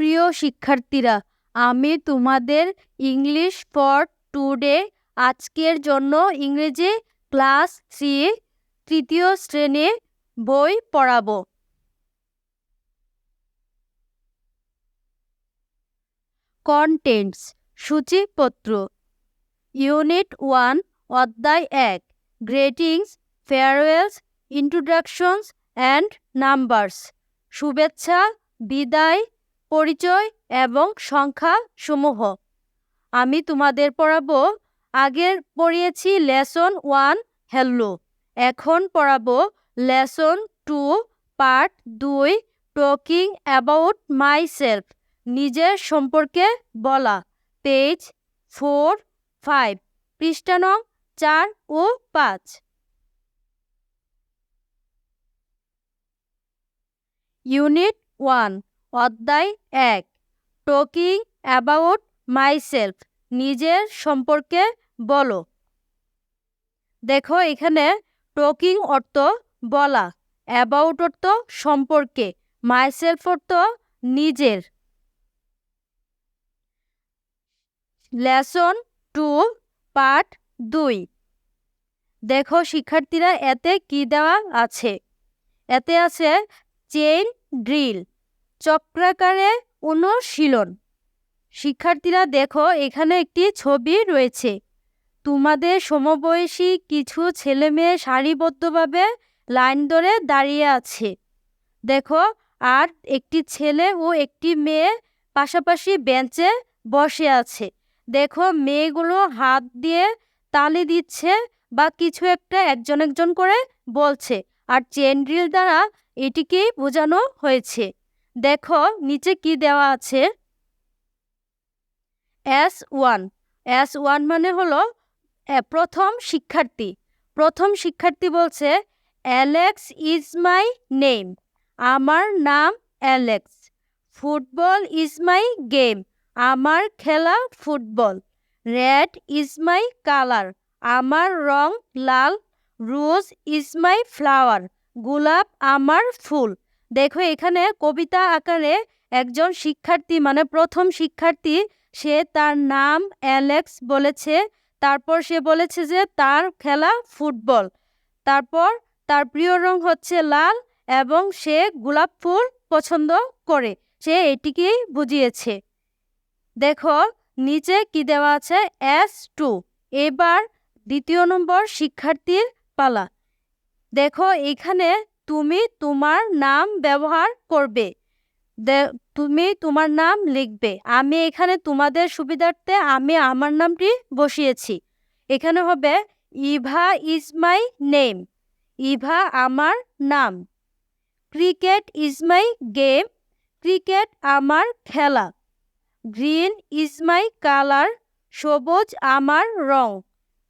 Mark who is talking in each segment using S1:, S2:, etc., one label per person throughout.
S1: প্রিয় শিক্ষার্থীরা, আমি তোমাদের ইংলিশ ফর টুডে আজকের জন্য ইংরেজি ক্লাস থ্রি, তৃতীয় শ্রেণি বই পড়াবো। কন্টেন্টস সূচিপত্র ইউনিট ওয়ান অধ্যায় এক greetings farewells introductions and numbers শুভেচ্ছা, বিদায় পরিচয় এবং সংখ্যা সমূহ আমি তোমাদের পড়াবো, আগের পড়িয়েছি লেসন ওয়ান, হ্যালো। এখন পড়াবো লেসন টু, পার্ট দুই, টকিং অ্যাবাউট মাই সেলফ নিজের সম্পর্কে বলা। পেজ ফোর, ফাইভ, পৃষ্ঠা নং চার ও পাঁচ। ইউনিট ওয়ান অধ্যায় এক টকিং অ্যাবাউট মাইসেলফ নিজের সম্পর্কে বলো। দেখো, এখানে টকিং অর্থ বলা অ্যাবাউট অর্থ সম্পর্কে মাইসেলফ অর্থ নিজের। লেসন টু পার্ট দুই। দেখো, শিক্ষার্থীরা এতে কি দেওয়া আছে? এতে আছে চেইন ড্রিল চক্রাকারে অনুশীলন। শিক্ষার্থীরা, দেখো, এখানে একটি ছবি রয়েছে। তোমাদের সমবয়সী কিছু ছেলে মেয়ে সারিবদ্ধভাবে লাইন ধরে দাঁড়িয়ে আছে। দেখো, আর একটি ছেলে ও একটি মেয়ে পাশাপাশি বেঞ্চে বসে আছে। দেখো, মেয়েগুলো হাত দিয়ে তালি দিচ্ছে বা কিছু একটা একজন একজন করে বলছে। আর চেন ড্রিল দ্বারা এটিকেই বোঝানো হয়েছে। দেখো নিচে কি দেওয়া আছে? এস ওয়ান এস ওয়ান মানে হলো প্রথম শিক্ষার্থী। প্রথম শিক্ষার্থী বলছে অ্যালেক্স ইজ মাই নেম আমার নাম Alex football is my game আমার খেলা football. Red is my colour আমার রং লাল। রোজ ইজ মাই ফ্লাওয়ার গোলাপ আমার ফুল। দেখো এখানে কবিতা আকারে একজন শিক্ষার্থী মানে প্রথম শিক্ষার্থী, সে তার নাম অ্যালেক্স বলেছে। তারপর সে বলেছে যে তার খেলা ফুটবল। তারপর তার প্রিয় রং হচ্ছে লাল এবং সে গোলাপ ফুল পছন্দ করে। সে এটিকেই বুঝিয়েছে। দেখো, নিচে কি দেওয়া আছে? এস টু এবার দ্বিতীয় নম্বর শিক্ষার্থীর পালা। দেখো, এখানে তুমি তোমার নাম ব্যবহার করবে। তুমি তোমার নাম লিখবে। আমি এখানে তোমাদের সুবিধার্থে আমি আমার নামটি বসিয়েছি। এখানে হবে, Eva is my name. Eva আমার নাম। Cricket is my game. Cricket আমার খেলা। Green is my colour. সবুজ আমার রং।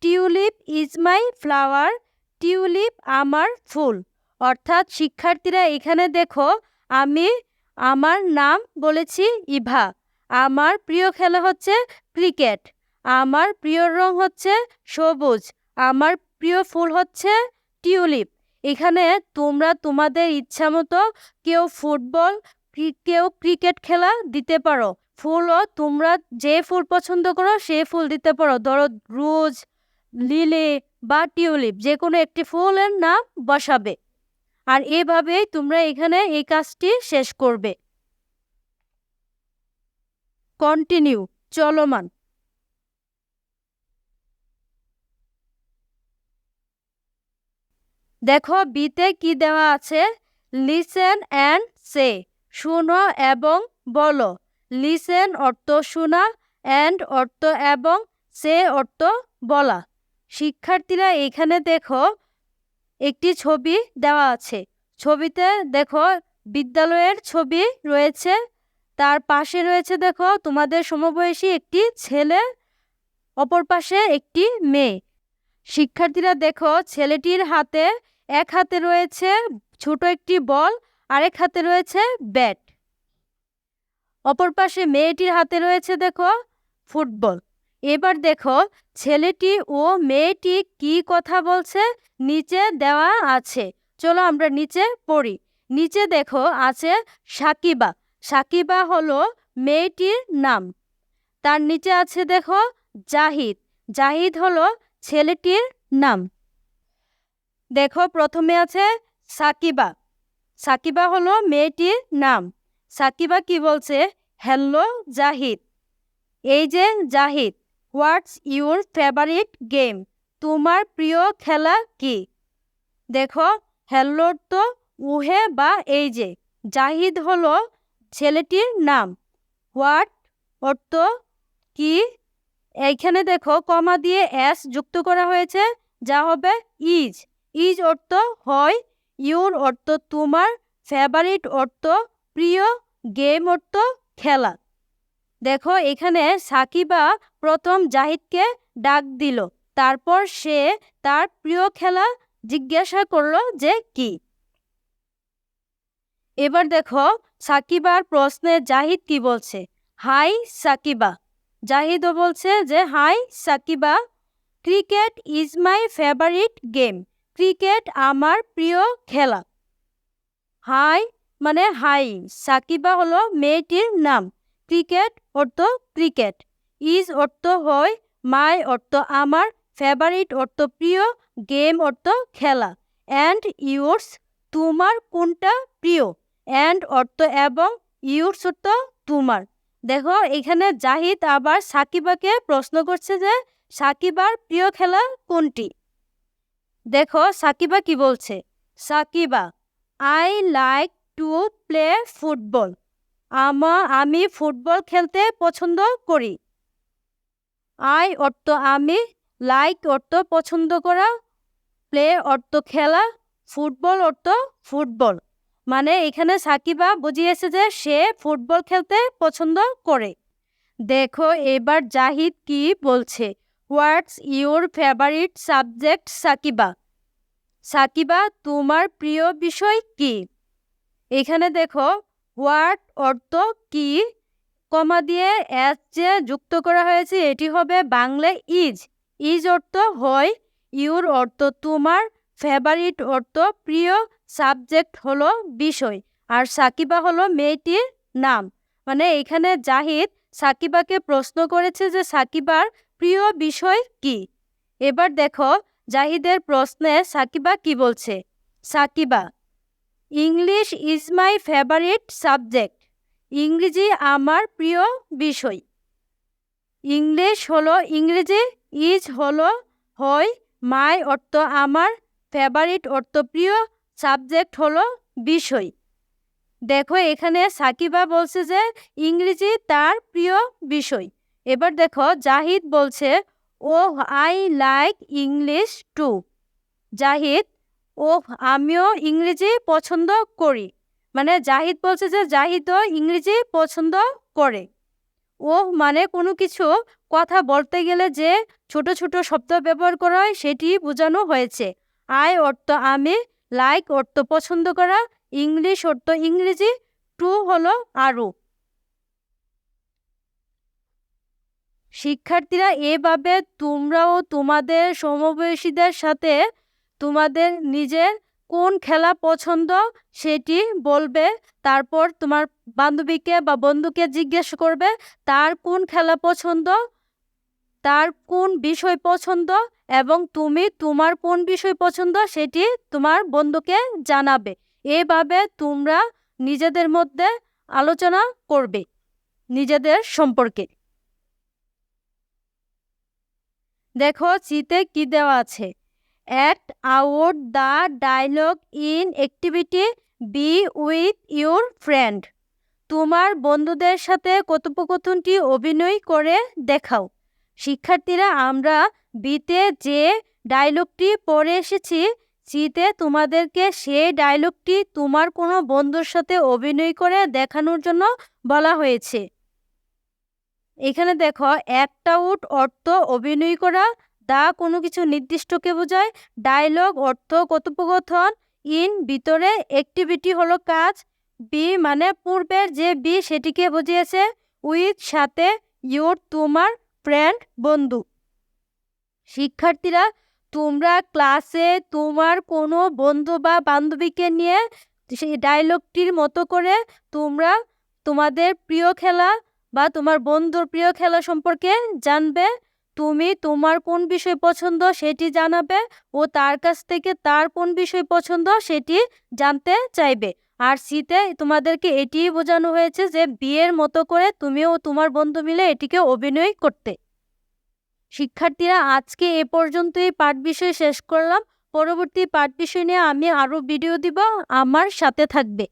S1: Tulip is my flower. Tulip আমার ফুল। অর্থাৎ শিক্ষার্থীরা এখানে দেখো, আমি আমার নাম বলেছি ইভা। আমার প্রিয় খেলা হচ্ছে ক্রিকেট। আমার প্রিয় রং হচ্ছে সবুজ। আমার প্রিয় ফুল হচ্ছে টিউলিপ। এখানে তোমরা তোমাদের ইচ্ছা মতো কেউ ফুটবল কেউ ক্রিকেট খেলা দিতে পারো। ফুলও তোমরা যে ফুল পছন্দ করো, সে ফুল দিতে পারো। ধরো রোজ, লিলি বা টিউলিপ যে কোনো একটি ফুলের নাম বসাবে। আর এভাবেই তোমরা এখানে এই কাজটি শেষ করবে। কন্টিনিউ চলমান। দেখো, বিতে কি দেওয়া আছে? লিসেন অ্যান্ড সে শুনো এবং বলো। লিসেন অর্থ শোনা অ্যান্ড অর্থ এবং সে অর্থ বলা। শিক্ষার্থীরা এখানে দেখো একটি ছবি দেওয়া আছে। ছবিতে দেখো বিদ্যালয়ের ছবি রয়েছে। তার পাশে রয়েছে দেখো তোমাদের সমবয়সী একটি ছেলে, অপর পাশে একটি মেয়ে। শিক্ষার্থীরা দেখো ছেলেটির হাতে এক হাতে রয়েছে ছোট একটি বল, আরেক হাতে রয়েছে ব্যাট। অপর পাশে মেয়েটির হাতে রয়েছে দেখো ফুটবল। এবার দেখো, ছেলেটি ও মেয়েটি কি কথা বলছে নিচে দেওয়া আছে। চলো আমরা নিচে পড়ি। নিচে দেখো, আছে সাকিবা। সাকিবা হলো মেয়েটির নাম। তার নিচে আছে দেখো, জাহিদ। জাহিদ হলো ছেলেটির নাম। দেখো, প্রথমে আছে সাকিবা। সাকিবা হলো মেয়েটির নাম। সাকিবা কি বলছে? হ্যালো, জাহিদ। এই যে Zahid. What's your favourite game তোমার প্রিয় খেলা কি? দেখো হ্যালোর তো উহে বা এই যে, জাহিদ হলো ছেলেটির নাম। হোয়াট অর্থ কি? এইখানে দেখো, কমা দিয়ে এস যুক্ত করা হয়েছে, যা হবে ইজ ইজ অর্থ হয় ইউর অর্থ তোমার ফেভারিট অর্থ প্রিয় গেম অর্থ খেলা। দেখো, এখানে সাকিবা প্রথম জাহিদকে ডাক দিল। তারপর সে তার প্রিয় খেলা জিজ্ঞাসা করল যে কি? এবার দেখো, সাকিবার প্রশ্নে জাহিদ কি বলছে? হাই সাকিবা। জাহিদও বলছে যে, hi Sakiba, cricket is my favourite game. Cricket আমার প্রিয় খেলা। হাই মানে হাই। সাকিবা হলো মেয়েটির নাম। ক্রিকেট অর্থ ক্রিকেট। ইজ অর্থ হয়, মাই অর্থ আমার, ফেভারিট অর্থ প্রিয়, গেম অর্থ খেলা, অ্যান্ড ইউর্স তোমার কোনটা প্রিয়, অ্যান্ড অর্থ এবং ইউর্স অর্থ তোমার। দেখো, এখানে জাহিদ আবার সাকিবাকে প্রশ্ন করছে যে, সাকিবার প্রিয় খেলা কোনটি? দেখো, সাকিবা কি বলছে? Sakiba I like to play football আমা, আমি ফুটবল খেলতে পছন্দ করি। আই অর্থ আমি লাইক অর্থ পছন্দ করা প্লে অর্থ খেলা ফুটবল অর্থ ফুটবল মানে এখানে সাকিবা বুঝিয়েছে যে সে ফুটবল খেলতে পছন্দ করে। দেখো এবার জাহিদ কি বলছে what's your favourite subject Sakiba Sakiba তোমার প্রিয় বিষয় কি? এখানে দেখো হোয়াট অর্থ কি কমা দিয়ে এস যে যুক্ত করা হয়েছে, এটি হবে বাংলা ইজ। ইজ অর্থ হয়, ইউর অর্থ তোমার, ফেভারিট অর্থ প্রিয়, সাবজেক্ট হলো বিষয়, আর সাকিবা হলো মেয়েটির নাম। মানে এখানে জাহিদ সাকিবাকে প্রশ্ন করেছে যে সাকিবার প্রিয় বিষয় কি? এবার দেখো জাহিদের প্রশ্নে সাকিবা কি বলছে? Sakiba, English is my favourite subject. ইংরেজি আমার প্রিয় বিষয়। ইংলিশ হলো ইংরেজি, ইজ হলো হয়, মাই অর্থ আমার, ফেভারিট অর্থ প্রিয়, সাবজেক্ট হলো বিষয়। দেখো এখানে সাকিবা বলছে যে ইংরেজি তার প্রিয় বিষয়। এবার দেখো জাহিদ বলছে ও I like English too. Zahid ও আমিও ইংরেজি পছন্দ করি। মানে জাহিদ বলছে যে জাহিদও ইংরেজি পছন্দ করে। ও মানে কোনো কিছু কথা বলতে গেলে যে ছোট ছোট শব্দ ব্যবহার করা হয় সেটি বোঝানো হয়েছে। আই অর্থ আমি, লাইক অর্থ পছন্দ করা, ইংলিশ অর্থ ইংরেজি, টু হলো আরও। শিক্ষার্থীরা এভাবে তোমরাও তোমাদের সমবয়সীদের সাথে তোমাদের নিজের কোন খেলা পছন্দ সেটি বলবে, তারপর তোমার বান্ধবীকে বা বন্ধুকে জিজ্ঞেস করবে, তার কোন খেলা পছন্দ, তার কোন বিষয় পছন্দ এবং তুমি তোমার কোন বিষয় পছন্দ সেটি তোমার বন্ধুকে জানাবে। এভাবে তোমরা নিজেদের মধ্যে আলোচনা করবে নিজেদের সম্পর্কে। দেখো, চিতে কি দেওয়া আছে? Act out the dialogue in activity, B with your friend. তোমার বন্ধুদের সাথে কথোপকথনটি অভিনয় করে দেখাও। শিক্ষার্থীরা, আমরা বিতে যে ডায়লগটি পড়ে এসেছি, চিতে তোমাদেরকে সেই ডায়লগটি তোমার কোনো বন্ধুর সাথে অভিনয় করে দেখানোর জন্য বলা হয়েছে। এখানে দেখো অ্যাক্ট আউট অর্থ অভিনয় করা দা কোনো কিছু নির্দিষ্টকে বোঝায়। ডায়লগ, অর্থ, কথোপকথন। ইন, ভিতরে অ্যাক্টিভিটি হলো কাজ। বি মানে পূর্বের যে বি সেটিকে বুঝিয়েছে। উইথ সাথে ইউর তোমার, ফ্রেন্ড, বন্ধু। শিক্ষার্থীরা, তোমরা ক্লাসে তোমার কোনো বন্ধু বা বান্ধবীকে নিয়ে সেই ডায়লগটির মতো করে তোমরা তোমাদের প্রিয় খেলা বা তোমার বন্ধুর প্রিয় খেলা সম্পর্কে জানবে। তুমি তোমার কোন বিষয় পছন্দ সেটি জানাবে ও তার কাছ থেকে তার কোন বিষয় পছন্দ সেটি জানতে চাইবে। আর সিতে তোমাদেরকে এটিই বোঝানো হয়েছে যে বিয়ের মতো করে তুমিও তোমার বন্ধু মিলে এটিকে অভিনয় করতে। শিক্ষার্থীরা, আজকে এ পর্যন্তই পাঠ বিষয় শেষ করলাম। পরবর্তী পাঠ বিষয় নিয়ে আমি আরও ভিডিও দিব। আমার সাথে থাকবে।